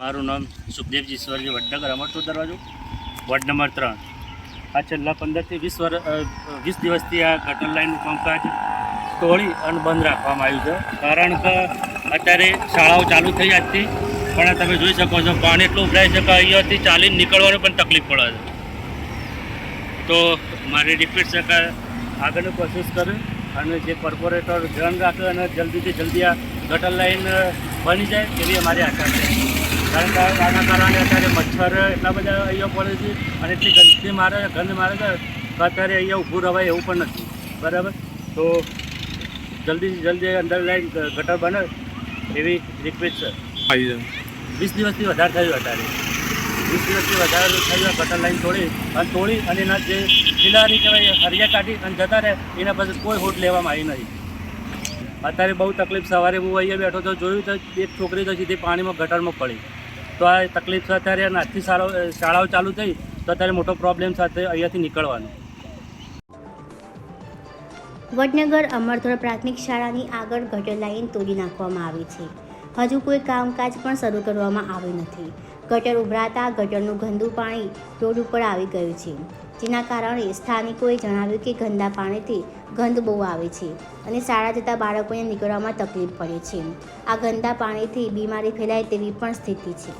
મારું નામ સુખદેવજી ઈશ્વરજી વડનગર અમરતો દરવાજો. વોર્ડ નંબર ત્રણ. આ છેલ્લા પંદરથી વીસ વર્ષ વીસ દિવસથી આ ગટર લાઇનનું કામકાજ તોડી અને બંધ રાખવામાં આવ્યું છે. કારણ કે અત્યારે શાળાઓ ચાલુ થઈ આજથી, પણ તમે જોઈ શકો છો, પાણી એટલું ઉભરાય છે કે અહીંયાથી ચાલીને નીકળવાનું પણ તકલીફ પડે છે. તો મારી રિક્વેસ્ટ છે કે આગળની કોશિશ કરે અને જે કોર્પોરેટર ધ્યાન રાખે અને જલ્દીથી જલ્દી આ ગટર લાઈન બની જાય એવી અમારી આશા છે. કારણ કે આના કારણે અત્યારે મચ્છર એટલા બધા અહીંયા પડે છે અને એટલી ગંદકી મારે ગંધ મારે છે અત્યારે અહીંયા ઊભું રવાય એવું પણ નથી. બરાબર? તો જલ્દીથી જલ્દી અંદર લાઈન ગટર બને એવી રિક્વેસ્ટ છે. વીસ દિવસથી વધારે થયું અત્યારે. વીસ દિવસથી વધારે થયું ગટર લાઈન તોડી અને તોડી અને એના જે ખિલાડી કહેવાય હરિયા કાઢી અને જતા રહે એના પાસે કોઈ હોટ લેવામાં આવી નથી અત્યારે બહુ તકલીફ સવારે હું અહીંયા બેઠો તો જોયું તો એક છોકરી તો સીધી પાણીમાં ગટરમાં પડી. તો આ તકલીફ છે અત્યારે આજથી શાળાઓ ચાલુ થઈ, તો અત્યારે મોટો પ્રોબ્લેમ સાથે અહીંયાથી નીકળવાનો. વડનગર અમરધોર પ્રાથમિક શાળાની આગળ ગટર લાઈન તોડી નાખવામાં આવી છે. હજુ કોઈ કામકાજ પણ શરૂ કરવામાં આવ્યું નથી. ગટર ઉભરાતા ગટરનું ગંદુ પાણી રોડ ઉપર આવી ગયું છે. જેના કારણે સ્થાનિકોએ જણાવ્યું કે ગંદા પાણીથી ગંધ બહુ આવે છે અને શાળા જતા બાળકોને નીકળવામાં તકલીફ પડે છે. આ ગંદા પાણીથી બીમારી ફેલાય તેવી પણ સ્થિતિ છે.